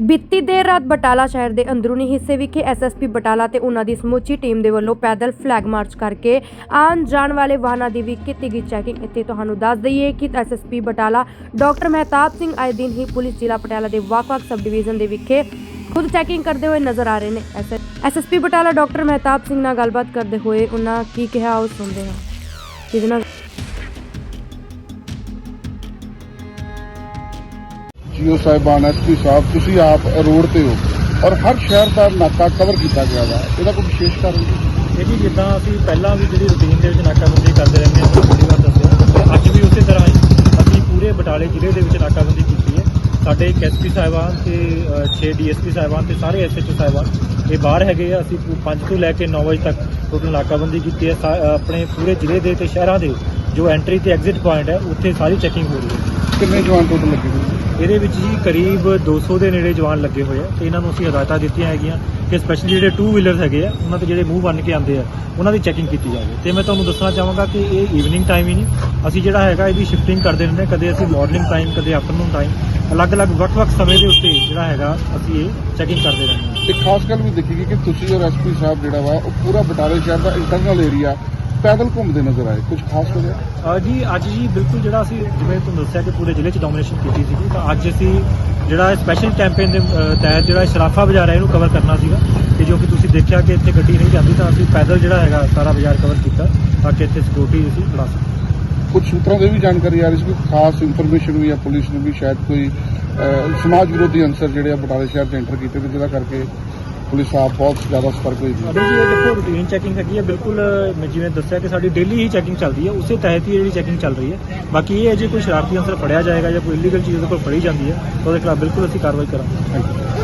ਬੀਤੀ ਦੇਰ ਰਾਤ ਬਟਾਲਾ ਸ਼ਹਿਰ ਦੇ ਅੰਦਰੂਨੀ ਹਿੱਸੇ ਵਿਖੇ ਐਸਐਸਪੀ ਬਟਾਲਾ ਤੇ ਉਹਨਾਂ ਦੀ ਸਮੁੱਚੀ ਟੀਮ ਦੇ ਵੱਲੋਂ ਪੈਦਲ ਫਲੈਗ ਮਾਰਚ ਕਰਕੇ ਆਉਣ ਜਾਣ ਵਾਲੇ ਵਾਹਨਾਂ ਦੀ ਵੀ ਕੀਤੀ ਗਈ ਚੈਕਿੰਗ। ਇੱਥੇ ਤੁਹਾਨੂੰ ਦੱਸ ਦਈਏ ਕਿ ਐਸਐਸਪੀ ਬਟਾਲਾ ਡਾਕਟਰ ਮਹਿਤਾਬ ਸਿੰਘ ਆਏ ਦਿਨ ਹੀ ਪੁਲਿਸ ਜ਼ਿਲ੍ਹਾ ਪਟਿਆਲਾ ਦੇ ਵੱਖ-ਵੱਖ ਸਬ ਡਿਵੀਜ਼ਨ ਦੇ ਵਿਖੇ ਖੁਦ ਚੈਕਿੰਗ ਕਰਦੇ ਹੋਏ ਨਜ਼ਰ ਆ ਰਹੇ ਨੇ। ਐਸਐਸਪੀ ਬਟਾਲਾ ਡਾਕਟਰ ਮਹਿਤਾਬ ਸਿੰਘ ਨਾਲ ਗੱਲਬਾਤ ਕਰਦੇ ਹੋਏ ਉਹਨਾਂ ਕੀ ਕਿਹਾ ਉਹ ਸੁਣਦੇ ਹਾਂ। ਜਿਹਦੇ ਨਾਲ ਜੀਓ ਸਾਹਿਬਾਨ ਐਸਪੀ ਸਾਹਿਬ, ਤੁਸੀਂ ਆਪ ਰੋਡ ਤੇ ਹੋ ਔਰ ਹਰ ਸ਼ਹਿਰ ਦਾ ਨਾਕਾ ਕਵਰ ਕੀਤਾ ਗਿਆ ਵਾ। ਇਹਦਾ ਕੋਈ ਵਿਸ਼ੇਸ਼ ਕਾਰਨ ਜੀ ਇਹ ਜੀ ਜਿੱਦਾਂ ਅਸੀਂ ਪਹਿਲਾਂ ਵੀ ਜਿਹੜੀ ਰੂਟੀਨ ਦੇ ਵਿੱਚ ਨਾਕਾਬੰਦੀ ਕਰਦੇ ਰਹਿੰਦੇ ਹਾਂ ਬੜੀ ਵਾਰ ਦੱਸਿਆ ਤੇ ਅੱਜ ਵੀ ਉਸੇ ਤਰ੍ਹਾਂ ਹੀ ਅਸੀਂ ਪੂਰੇ ਬਟਾਲੇ ਜ਼ਿਲ੍ਹੇ ਦੇ ਵਿੱਚ ਨਾਕਾਬੰਦੀ ਕੀਤੀ ਹੈ। ਸਾਡੇ ਇੱਕ ਐਸਪੀ ਸਾਹਿਬਾਨ ਤੇ 6 ਡੀਐਸਪੀ ਸਾਹਿਬਾਨ ਤੇ ਸਾਰੇ ਐਸਐਚਓ ਸਾਹਿਬਾਨ, ਇਹ ਬਾਹਰ ਹੈਗੇ ਆ। ਅਸੀਂ 5 ਤੋਂ ਲੈ ਕੇ 9 ਵਜੇ ਤੱਕ ਟੋਟਲ ਨਾਕਾਬੰਦੀ ਕੀਤੀ ਹੈ। ਸਾ- ਆਪਣੇ ਪੂਰੇ ਜ਼ਿਲ੍ਹੇ ਦੇ ਤੇ ਸ਼ਹਿਰਾਂ ਦੇ ਜੋ ਐਂਟਰੀ ਤੇ ਐਗਜ਼ਿਟ ਪੁਆਇੰਟ ਹੈ, ਉੱਥੇ ਸਾਰੀ ਚੈਕਿੰਗ ਹੋ ਰਹੀ ਹੈ। ਕਿੰਨੇ ਜਵਾਨ ਟੋਟਲ ਲੱਗੇ ਹੋਏ ਇਹਦੇ ਵਿੱਚ ਜੀ ਕਰੀਬ 200 ਦੇ ਨੇੜੇ ਜਵਾਨ ਲੱਗੇ ਹੋਏ ਆ ਤੇ ਇਹਨਾਂ ਨੂੰ ਅਸੀਂ ਹਦਾਇਤਾਂ ਦਿੱਤੀਆਂ ਹੈਗੀਆਂ ਕਿ ਸਪੈਸ਼ਲੀ ਜਿਹੜੇ 2 ਵੀਲਰਸ ਹੈਗੇ ਆ ਉਹਨਾਂ ਤੇ ਜਿਹੜੇ ਮੂੰਹ ਬੰਨ ਕੇ ਆਉਂਦੇ ਆ ਉਹਨਾਂ ਦੀ ਚੈਕਿੰਗ ਕੀਤੀ ਜਾਵੇ ਤੇ ਮੈਂ ਤੁਹਾਨੂੰ ਦੱਸਣਾ ਚਾਹਾਂਗਾ ਕਿ ਇਹ ਈਵਨਿੰਗ ਟਾਈਮ ਹੀ ਨਹੀਂ ਅਸੀਂ ਜਿਹੜਾ ਹੈਗਾ ਇਹਦੀ ਸ਼ਿਫਟਿੰਗ ਕਰਦੇ ਰਹਿੰਦੇ ਹਾਂ। ਕਦੇ ਅਸੀਂ ਮਾਰਨਿੰਗ ਟਾਈਮ ਕਦੇ ਆਫਟਰਨੂਨ ਟਾਈਮ ਅਲੱਗ-ਅਲੱਗ ਵੱਖ-ਵੱਖ ਸਮੇਂ ਦੇ ਉੱਤੇ ਜਿਹੜਾ ਹੈਗਾ ਅਸੀਂ ਇਹ ਚੈਕਿੰਗ ਕਰਦੇ ਰਹਿੰਦੇ ਹਾਂ ਇੱਕ ਖਾਸ ਗੱਲ ਵੀ ਦੇਖੀ ਗਈ ਕਿ ਤੁਸੀਂ ਔਰ ਐਸਪੀ ਸਾਹਿਬ ਜਿਹੜਾ ਵਾ ਉਹ ਪੂਰਾ ਬਟਾਲੇ ਸ਼ਹਿਰ ਦਾ ਇੰਟਰਨਲ ਏਰੀਆ ਪੈਦਲ ਘੁੰਮਦੇ ਨਜ਼ਰ ਆਏ ਕੁਝ ਖਾਸ ਹੋਇਆ ਅ, ਜੀ ਅੱਜ ਜੀ ਬਿਲਕੁਲ ਜਿਹੜਾ ਅਸੀਂ ਜਿਵੇਂ ਤੁਹਾਨੂੰ ਦੱਸਿਆ ਕਿ ਪੂਰੇ ਜ਼ਿਲ੍ਹੇ 'ਚ ਡੋਮੀਨੇਸ਼ਨ ਕੀਤੀ ਸੀਗੀ ਤਾਂ ਅੱਜ ਅਸੀਂ ਜਿਹੜਾ ਸਪੈਸ਼ਲ ਕੈਂਪੇਨ ਦੇ ਅ, ਤਹਿਤ ਜਿਹੜਾ ਸ਼ਰਾਫਾ ਬਾਜ਼ਾਰ ਹੈ ਇਹਨੂੰ ਕਵਰ ਕਰਨਾ ਸੀਗਾ। ਕਿ ਜੋ ਕਿ ਤੁਸੀਂ ਦੇਖਿਆ ਕਿ ਇੱਥੇ ਗੱਡੀ ਨਹੀਂ ਜਾਂਦੀ ਤਾਂ ਅਸੀਂ ਪੈਦਲ ਜਿਹੜਾ ਹੈਗਾ ਸਾਰਾ ਬਾਜ਼ਾਰ ਕਵਰ ਕੀਤਾ ਤਾਂ ਕਿ ਇੱਥੇ ਸਿਕਿਉਰਿਟੀ ਅਸੀਂ ਬਣਾ ਸਕੀਏ। ਕੁਝ ਸੂਤਰਾਂ ਦੇ ਵੀ ਜਾਣਕਾਰੀ ਆ ਰਹੀ ਸੀ ਕਿ ਖਾਸ ਇਨਫੋਰਮੇਸ਼ਨ ਵੀ ਆ ਪੁਲਿਸ ਨੂੰ ਵੀ ਸ਼ਾਇਦ ਕੋਈ ਅਹ, ਸਮਾਜ ਵਿਰੋਧੀ ਅੰਸਰ ਜਿਹੜੇ ਆ ਬਟਾਲੇ ਸ਼ਹਿਰ 'ਚ ਐਂਟਰ ਕੀਤੇ ਤੇ ਜਿਹਦਾ ਕਰਕੇ ਪੁਲਿਸ ਆਪ ਬਹੁਤ ਜ਼ਿਆਦਾ ਸਤਰਕ ਹੋਈ ਸੀ ਅभी ਜੀ ਇਹ ਦੇਖੋ ਰੂਟੀਨ ਚੈਕਿੰਗ ਹੈਗੀ ਹੈ ਬਿਲਕੁਲ ਮੈਂ ਜਿਵੇਂ ਦੱਸਿਆ ਕਿ ਸਾਡੀ ਡੇਲੀ ਹੀ ਚੈਕਿੰਗ ਚੱਲਦੀ ਹੈ ਉਸੇ ਤਹਿਤ ਹੀ ਜਿਹੜੀ ਚੈਕਿੰਗ ਚੱਲ ਰਹੀ ਹੈ। ਬਾਕੀ ਇਹ ਹੈ ਜੇ ਕੋਈ ਸ਼ਰਾਰਤੀ ਅੰਸਰ ਫੜਿਆ ਜਾਏਗਾ ਜਾਂ ਕੋਈ ਇਲੀਗਲ ਚੀਜ਼ ਉਹਦੇ ਕੋਲ ਫੜੀ ਜਾਂਦੀ ਹੈ ਤਾਂ ਉਹਦੇ ਖਿਲਾਫ ਬਿਲਕੁਲ ਅਸੀਂ ਕਾਰਵਾਈ ਕਰਾਂਗੇ।